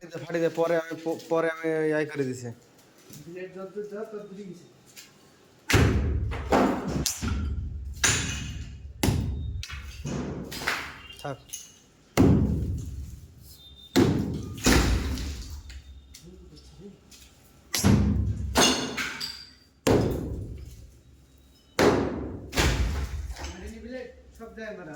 ফাটিতে ফাটিতে পরে আমি প- পরে আমি ইয়াই করে দিছি ব্লেড যত যা তত দূরে গেছে থাক মানে ব্লেড সব জায়গায় মারা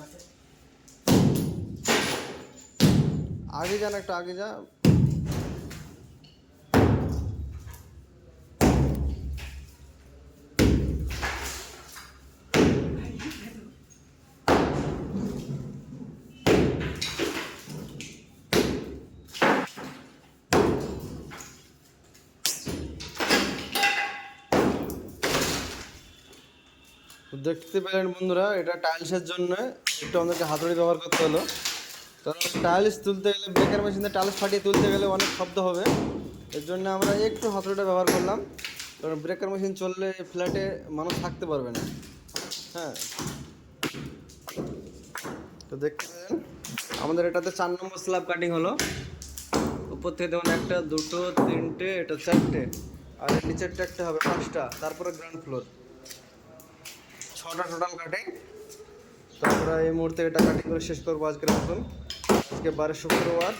দেখতে পেলেন বন্ধুরা, এটা টাইলসের জন্য একটু আমাদেরকে হাতুড়ি ব্যবহার করতে হলো। কারণ টাইলস তুলতে গেলে ব্রেকার মেশিনে টাইলস ফাটিয়ে তুলতে গেলে অনেক শব্দ হবে। এর জন্য আমরা একটু হাতুড়িটা ব্যবহার করলাম। কারণ ব্রেকার মেশিন চললে ফ্ল্যাটে মানুষ থাকতে পারবে না। হ্যাঁ। তো দেখতে পেলেন, আমাদের এটাতে চার নম্বর স্ল্যাব কাটিং হলো। উপর থেকে দেখুন একটা, দুটো, তিনটে, এটা চারটে। আর নিচেরটা একটা হবে পাঁচটা। তারপরে গ্রাউন্ড ফ্লোর ছটা টোটাল কাটিং তারপরে এই মুহূর্তে এটা কাটিং করে শেষ করব আজকের মতন। আজকে বারে শুক্রবার।